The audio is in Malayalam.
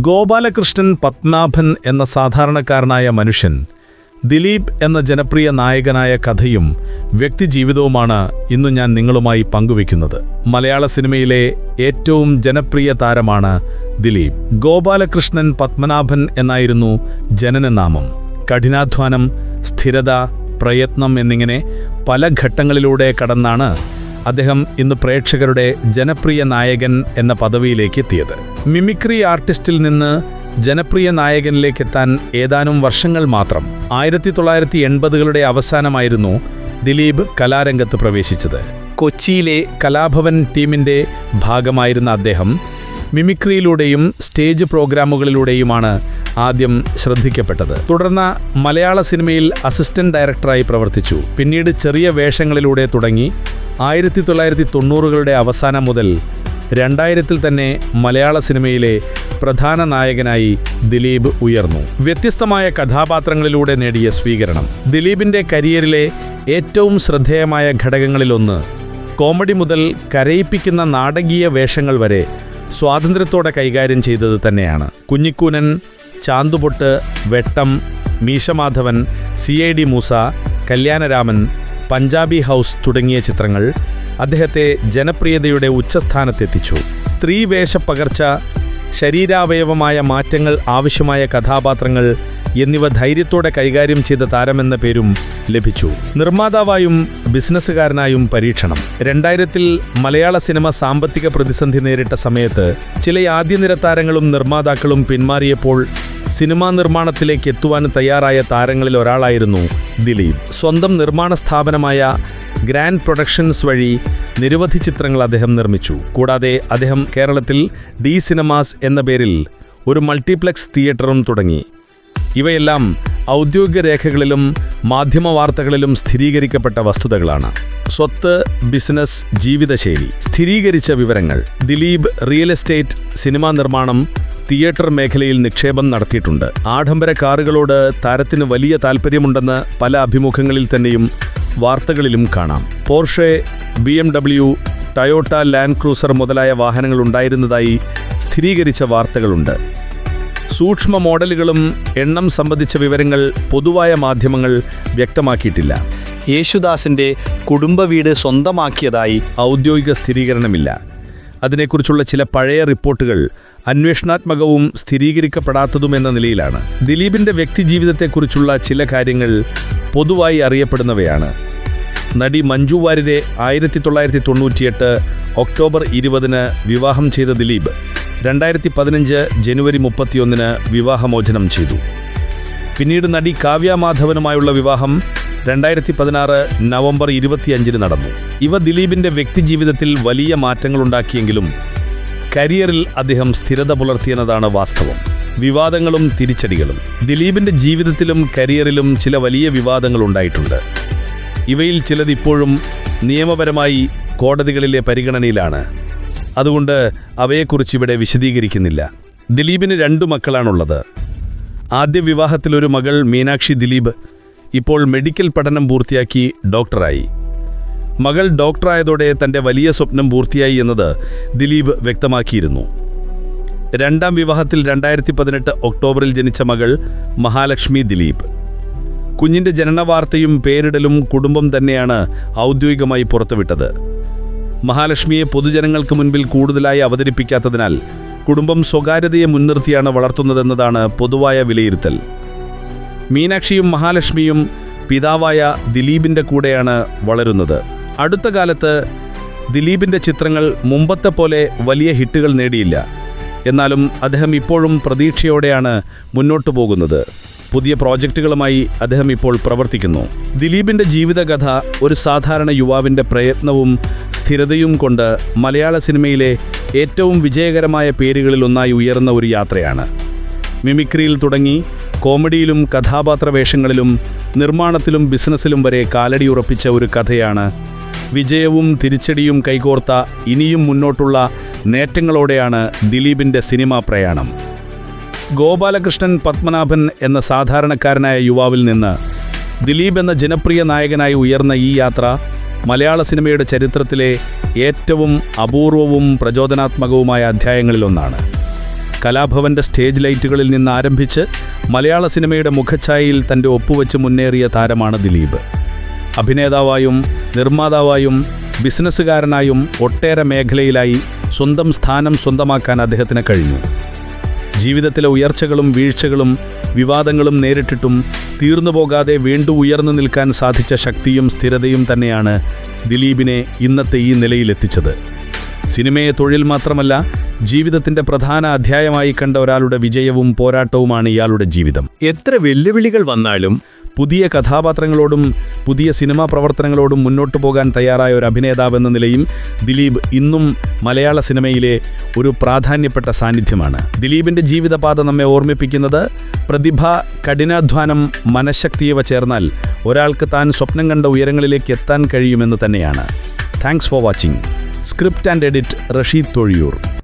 ഗോപാലകൃഷ്ണൻ പത്മനാഭൻ എന്ന സാധാരണക്കാരനായ മനുഷ്യൻ ദിലീപ് എന്ന ജനപ്രിയ നായകനായ കഥയും വ്യക്തിജീവിതവുമാണ് ഇന്ന് ഞാൻ നിങ്ങളുമായി പങ്കുവയ്ക്കുന്നത്. മലയാള സിനിമയിലെ ഏറ്റവും ജനപ്രിയ താരമാണ് ദിലീപ്. ഗോപാലകൃഷ്ണൻ പത്മനാഭൻ എന്നായിരുന്നു ജനനനാമം കഠിനാധ്വാനം സ്ഥിരത പ്രയത്നം എന്നിങ്ങനെ പല ഘട്ടങ്ങളിലൂടെ കടന്നാണ് അദ്ദേഹം ഇന്ന് പ്രേക്ഷകരുടെ ജനപ്രിയ നായകൻ എന്ന പദവിയിലേക്ക് എത്തിയത് മിമിക്രി ആർട്ടിസ്റ്റിൽ നിന്ന് ജനപ്രിയ നായകനിലേക്ക് എത്താൻ ഏതാനും വർഷങ്ങൾ മാത്രം ആയിരത്തി തൊള്ളായിരത്തി എൺപതുകളുടെ അവസാനമായിരുന്നു ദിലീപ് കലാരംഗത്ത് പ്രവേശിച്ചത്. കൊച്ചിയിലെ കലാഭവൻ ടീമിന്റെ ഭാഗമായിരുന്ന അദ്ദേഹം മിമിക്രിയിലൂടെയും സ്റ്റേജ് പ്രോഗ്രാമുകളിലൂടെയുമാണ് ആദ്യം ശ്രദ്ധിക്കപ്പെട്ടത്. തുടർന്ന് മലയാള സിനിമയിൽ അസിസ്റ്റന്റ് ഡയറക്ടറായി പ്രവർത്തിച്ചു. പിന്നീട് ചെറിയ വേഷങ്ങളിലൂടെ തുടങ്ങി ആയിരത്തി തൊള്ളായിരത്തി തൊണ്ണൂറുകളുടെ അവസാനം മുതൽ രണ്ടായിരത്തിൽ തന്നെ മലയാള സിനിമയിലെ പ്രധാന നായകനായി ദിലീപ് ഉയർന്നു. വ്യത്യസ്തമായ കഥാപാത്രങ്ങളിലൂടെ നേടിയ സ്വീകരണം. ദിലീപിന്റെ കരിയറിലെ ഏറ്റവും ശ്രദ്ധേയമായ ഘടകങ്ങളിലൊന്ന് കോമഡി മുതൽ കരയിപ്പിക്കുന്ന നാടകീയ വേഷങ്ങൾ വരെ സ്വാതന്ത്ര്യത്തോടെ കൈകാര്യം ചെയ്തത് തന്നെയാണ്. Kunjikoonan Chanthupottu Vettam Meesamadhavan C I D Moosa Kalyanaraman Punjabi house തുടങ്ങിയ ചിത്രങ്ങൾ അദ്ദേഹത്തെ ജനപ്രിയതയുടെ ഉച്ചസ്ഥാനത്തെത്തിച്ചു. സ്ത്രീവേഷ പകർച്ച ശരീരാവയവമായ മാറ്റങ്ങൾ ആവശ്യമായ കഥാപാത്രങ്ങൾ എന്നിവ ധൈര്യത്തോടെ കൈകാര്യം ചെയ്ത താരമെന്ന പേരും ലഭിച്ചു. നിർമ്മാതാവായും ബിസിനസ്സുകാരനായും പരീക്ഷണം. രണ്ടായിരത്തിൽ മലയാള സിനിമ സാമ്പത്തിക പ്രതിസന്ധി നേരിട്ട സമയത്ത് ചില ആദ്യനിര താരങ്ങളും നിർമ്മാതാക്കളും പിന്മാറിയപ്പോൾ സിനിമാ നിർമ്മാണത്തിലേക്ക് എത്തുവാൻ തയ്യാറായ താരങ്ങളിൽ ഒരാളായിരുന്നു ദിലീപ്. സ്വന്തം നിർമ്മാണ സ്ഥാപനമായ ഗ്രാൻഡ് പ്രൊഡക്ഷൻസ് വഴി നിരവധി ചിത്രങ്ങൾ അദ്ദേഹം നിർമ്മിച്ചു. കൂടാതെ അദ്ദേഹം കേരളത്തിൽ ഡി സിനിമാസ് എന്ന പേരിൽ ഒരു മൾട്ടിപ്ലക്സ് തിയേറ്ററും തുടങ്ങി. ഇവയെല്ലാം ഔദ്യോഗിക രേഖകളിലും മാധ്യമ വാർത്തകളിലും സ്ഥിരീകരിക്കപ്പെട്ട വസ്തുതകളാണ്. സ്വത്ത് ബിസിനസ് ജീവിതശൈലി സ്ഥിരീകരിച്ച വിവരങ്ങൾ ദിലീപ് റിയൽ എസ്റ്റേറ്റ് സിനിമാ നിർമ്മാണം തിയേറ്റർ മേഖലയിൽ നിക്ഷേപം നടത്തിയിട്ടുണ്ട്. ആഡംബര കാറുകളോട് താരത്തിന് വലിയ താൽപ്പര്യമുണ്ടെന്ന് പല അഭിമുഖങ്ങളിൽ തന്നെയും വാർത്തകളിലും കാണാം. Porsche B M W Toyota Land Cruiser മുതലായ വാഹനങ്ങൾ ഉണ്ടായിരുന്നതായി സ്ഥിരീകരിച്ച വാർത്തകളുണ്ട്. സൂക്ഷ്മ മോഡലുകളും എണ്ണം സംബന്ധിച്ച വിവരങ്ങൾ പൊതുവായ മാധ്യമങ്ങൾ വ്യക്തമാക്കിയിട്ടില്ല. യേശുദാസിന്റെ കുടുംബ വീട് സ്വന്തമാക്കിയതായി ഔദ്യോഗിക സ്ഥിരീകരണമില്ല. അതിനെക്കുറിച്ചുള്ള ചില പഴയ റിപ്പോർട്ടുകൾ അന്വേഷണാത്മകവും സ്ഥിരീകരിക്കപ്പെടാത്തതുമെന്ന നിലയിലാണ്. ദിലീപിന്റെ വ്യക്തിജീവിതത്തെക്കുറിച്ചുള്ള ചില കാര്യങ്ങൾ പൊതുവായി അറിയപ്പെടുന്നവയാണ്. നടി മഞ്ജു വാര്യരെ ആയിരത്തി തൊള്ളായിരത്തി തൊണ്ണൂറ്റിയെട്ട് ഒക്ടോബർ ഇരുപതിന് വിവാഹം ചെയ്ത ദിലീപ്. രണ്ടായിരത്തി പതിനഞ്ച് ജനുവരി മുപ്പത്തിയൊന്നിന് വിവാഹമോചനം ചെയ്തു. പിന്നീട് നടി കാവ്യ മാധവനുമായുള്ള വിവാഹം രണ്ടായിരത്തി പതിനാറ് നവംബർ ഇരുപത്തിയഞ്ചിന് നടന്നു. ഇവ ദിലീപിന്റെ വ്യക്തിജീവിതത്തിൽ വലിയ മാറ്റങ്ങളുണ്ടാക്കിയെങ്കിലും കരിയറിൽ അദ്ദേഹം സ്ഥിരത പുലർത്തിയെന്നതാണ് വാസ്തവം. വിവാദങ്ങളും തിരിച്ചടികളും. ദിലീപിന്റെ ജീവിതത്തിലും കരിയറിലും ചില വലിയ വിവാദങ്ങൾ ഉണ്ടായിട്ടുണ്ട്. ഇവയിൽ ചിലത് ഇപ്പോഴും നിയമപരമായി കോടതികളിലെ പരിഗണനയിലാണ്. അതുകൊണ്ട് അവയെക്കുറിച്ച് ഇവിടെ വിശദീകരിക്കുന്നില്ല. ദിലീപിന് രണ്ടു മക്കളാണുള്ളത്. ആദ്യ വിവാഹത്തിലൊരു മകൾ മീനാക്ഷി ദിലീപ് ഇപ്പോൾ മെഡിക്കൽ പഠനം പൂർത്തിയാക്കി ഡോക്ടറായി. മകൾ ഡോക്ടറായതോടെ തന്റെ വലിയ സ്വപ്നം പൂർത്തിയായി എന്നത് ദിലീപ് വ്യക്തമാക്കിയിരുന്നു. രണ്ടാം വിവാഹത്തിൽ രണ്ടായിരത്തി പതിനെട്ട് ഒക്ടോബറിൽ ജനിച്ച മകൾ മഹാലക്ഷ്മി ദിലീപ്. കുഞ്ഞിന്റെ ജനനവാർത്തയും പേരിടലും കുടുംബം തന്നെയാണ് ഔദ്യോഗികമായി പുറത്തുവിട്ടത്. മഹാലക്ഷ്മിയെ പൊതുജനങ്ങൾക്ക് മുൻപിൽ കൂടുതലായി അവതരിപ്പിക്കാത്തതിനാൽ കുടുംബം സ്വകാര്യതയെ മുൻനിർത്തിയാണ് വളർത്തുന്നതെന്നതാണ് പൊതുവായ വിലയിരുത്തൽ. മീനാക്ഷിയും മഹാലക്ഷ്മിയും പിതാവായ ദിലീപിന്റെ കൂടെയാണ് വളരുന്നത്. അടുത്ത കാലത്ത് ദിലീപിന്റെ ചിത്രങ്ങൾ മുമ്പത്തെ പോലെ വലിയ ഹിറ്റുകൾ നേടിയില്ല. എന്നാലും അദ്ദേഹം ഇപ്പോഴും പ്രതീക്ഷയോടെയാണ് മുന്നോട്ടു പോകുന്നത്. പുതിയ പ്രോജക്റ്റുകളുമായി അദ്ദേഹം ഇപ്പോൾ പ്രവർത്തിക്കുന്നു. ദിലീപിന്റെ ജീവിതകഥ ഒരു സാധാരണ യുവാവിന്റെ പ്രയത്നവും സ്ഥിരതയും കൊണ്ട് മലയാള സിനിമയിലെ ഏറ്റവും വിജയകരമായ പേരുകളിലൊന്നായി ഉയർന്ന ഒരു യാത്രയാണ്. മിമിക്രിയിൽ തുടങ്ങി കോമഡിയിലും കഥാപാത്ര വേഷങ്ങളിലും നിർമ്മാണത്തിലും ബിസിനസ്സിലും വരെ കാലടിയുറപ്പിച്ച ഒരു കഥയാണ് വിജയവും തിരിച്ചടിയും കൈകോർത്ത ഇനിയും മുന്നോട്ടുള്ള നേട്ടങ്ങളോടെയാണ് ദിലീപിന്റെ സിനിമാ പ്രയാണം. ഗോപാലകൃഷ്ണൻ പത്മനാഭൻ എന്ന സാധാരണക്കാരനായ യുവാവിൽ നിന്ന് ദിലീപ് എന്ന ജനപ്രിയ നായകനായി ഉയർന്ന ഈ യാത്ര മലയാള സിനിമയുടെ ചരിത്രത്തിലെ ഏറ്റവും അപൂർവവും പ്രചോദനാത്മകവുമായ അധ്യായങ്ങളിലൊന്നാണ്. കലാഭവന്റെ സ്റ്റേജ് ലൈറ്റുകളിൽ നിന്ന് ആരംഭിച്ച് മലയാള സിനിമയുടെ മുഖഛായയിൽ തന്റെ ഒപ്പുവെച്ച് മുന്നേറിയ താരമാണ് ദിലീപ്. അഭിനേതാവായും നിർമ്മാതാവായും ബിസിനസ്സുകാരനായും ഒട്ടേറെ മേഖലയിലായി സ്വന്തം സ്ഥാനം സ്വന്തമാക്കാൻ അദ്ദേഹത്തിന് കഴിഞ്ഞു. ജീവിതത്തിലെ ഉയർച്ചകളും വീഴ്ചകളും വിവാദങ്ങളും നേരിട്ടിട്ടും തീർന്നു പോകാതെ വീണ്ടും ഉയർന്നു നിൽക്കാൻ സാധിച്ച ശക്തിയും സ്ഥിരതയും തന്നെയാണ് ദിലീപിനെ ഇന്നത്തെ ഈ നിലയിലെത്തിച്ചത്. സിനിമയെ തൊഴിൽ മാത്രമല്ല ജീവിതത്തിന്റെ പ്രധാന അധ്യായമായി കണ്ട ഒരാളുടെ വിജയവും പോരാട്ടവുമാണ് ഇയാളുടെ ജീവിതം. എത്ര വെല്ലുവിളികൾ വന്നാലും പുതിയ കഥാപാത്രങ്ങളോടും പുതിയ സിനിമാ പ്രവർത്തനങ്ങളോടും മുന്നോട്ടു പോകാൻ തയ്യാറായ ഒരു അഭിനേതാവെന്ന നിലയും ദിലീപ് ഇന്നും മലയാള സിനിമയിലെ ഒരു പ്രാധാന്യപ്പെട്ട സാന്നിധ്യമാണ്. ദിലീപിന്റെ ജീവിതപാത നമ്മെ ഓർമ്മിപ്പിക്കുന്നത് പ്രതിഭ കഠിനാധ്വാനം മനഃശക്തിയവ ചേർന്നാൽ ഒരാൾക്ക് താൻ സ്വപ്നം കണ്ട ഉയരങ്ങളിലേക്ക് എത്താൻ കഴിയുമെന്ന് തന്നെയാണ്. Thanks for watching script and edit Rasheed Thozhiyur